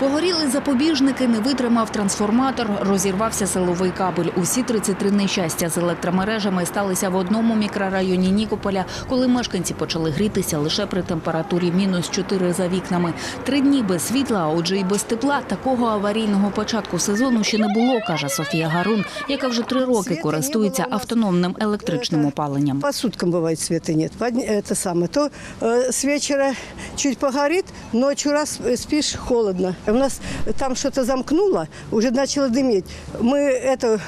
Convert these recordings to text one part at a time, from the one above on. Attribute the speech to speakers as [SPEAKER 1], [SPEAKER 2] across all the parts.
[SPEAKER 1] Погоріли запобіжники, не витримав трансформатор, розірвався силовий кабель. Усі 33 нещастя з електромережами сталися в одному мікрорайоні Нікополя, коли мешканці почали грітися лише при температурі мінус 4 за вікнами. Три дні без світла, а отже і без тепла. Такого аварійного початку сезону ще не було, каже Софія Гарун, яка вже три роки користується автономним електричним опаленням.
[SPEAKER 2] По суткам бывает света нет. По дне- Это самое. То э, с вечера чуть погорит, ночью раз э, спишь холодно. У нас там что-то замкнуло, уже начало дыметь. Мы это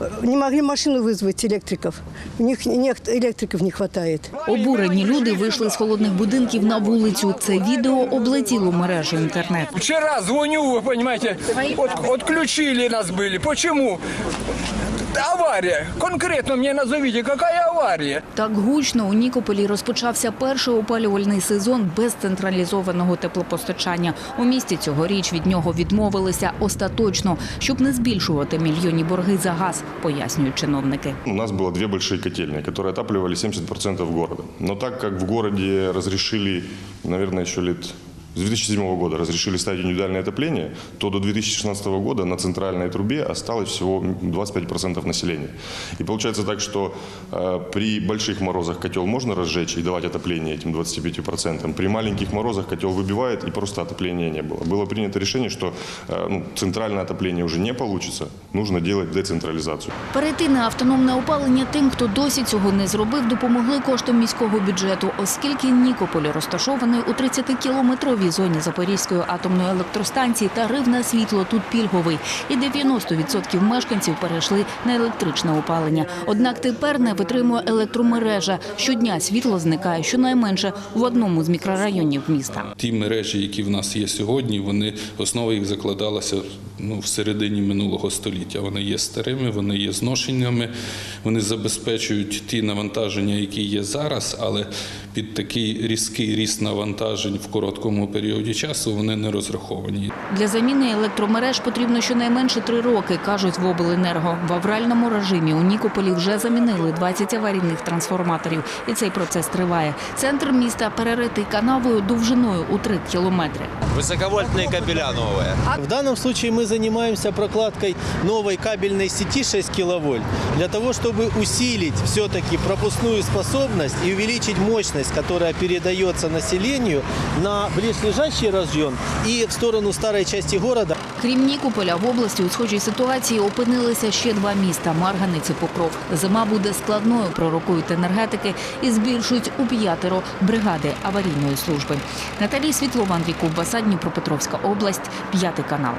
[SPEAKER 2] э, не могли машину вызвать электриков. У них не, электриков не хватает.
[SPEAKER 1] Обурені люди вийшли з холодних будинків на вулицю. Це відео облетіло мережу інтернет.
[SPEAKER 3] Вчера звоню, вы понимаете, от, отключили нас были. Почему? Авария. Конкретно мне назовите, какая авария?
[SPEAKER 1] Так гучно у Нікополі розпочався перший опалювальний сезон без централізованого теплопостачання. У місті цьогоріч від нього відмовилися остаточно, щоб не збільшувати мільйонні борги за газ, пояснюють чиновники.
[SPEAKER 4] У нас было две большие котельные, которые отапливали 70% города. Но так как в городе разрешили, наверное, еще лет с 2007 года разрешили ставить индивидуальное отопление, то до 2016 года на центральной трубе осталось всего 25% населения. И получается так, что э, при больших морозах котел можно разжечь и давать отопление этим 25%. При маленьких морозах котел выбивает и просто отопления не было. Было принято решение, что э, ну, центральное отопление уже не получится, нужно делать децентрализацию.
[SPEAKER 1] Перейти на автономне опалення тим, хто досі цього не зробив, допомогли коштом міського бюджету, оскільки Нікополь розташований у 30-кілометровій зоні Запорізької атомної електростанції, тариф на світло тут пільговий, і 90% мешканців перейшли на електричне опалення. Однак тепер не витримує електромережа. Щодня світло зникає щонайменше в одному з мікрорайонів міста.
[SPEAKER 5] Ті мережі, які в нас є сьогодні, вони основа їх закладалася ну, в середині минулого століття. Вони є старими, вони є зношеннями, вони забезпечують ті навантаження, які є зараз, але під такий різкий ріст навантажень в короткому періоді часу вони не розраховані.
[SPEAKER 1] Для заміни електромереж потрібно щонайменше три роки, кажуть в обленерго. В авральному режимі у Нікополі вже замінили 20 аварійних трансформаторів, і цей процес триває. Центр міста переритий канавою довжиною у 3 кілометри.
[SPEAKER 6] Высоковольтные кабеля новые.
[SPEAKER 7] В данном случае мы занимаемся прокладкой новой кабельной сети 6 киловольт для того, чтобы усилить все-таки пропускную способность и увеличить мощность, которая передается населению на близлежащий район и в сторону старой части города.
[SPEAKER 1] Крім Нікополя, в області у схожій ситуації опинилися ще два міста – Марганець і Покров. Зима буде складною, пророкують енергетики, і збільшують у п'ятеро бригади аварійної служби. Наталія Світлова, Андрій Ковбаса, Дніпропетровська область, п'ятий канал.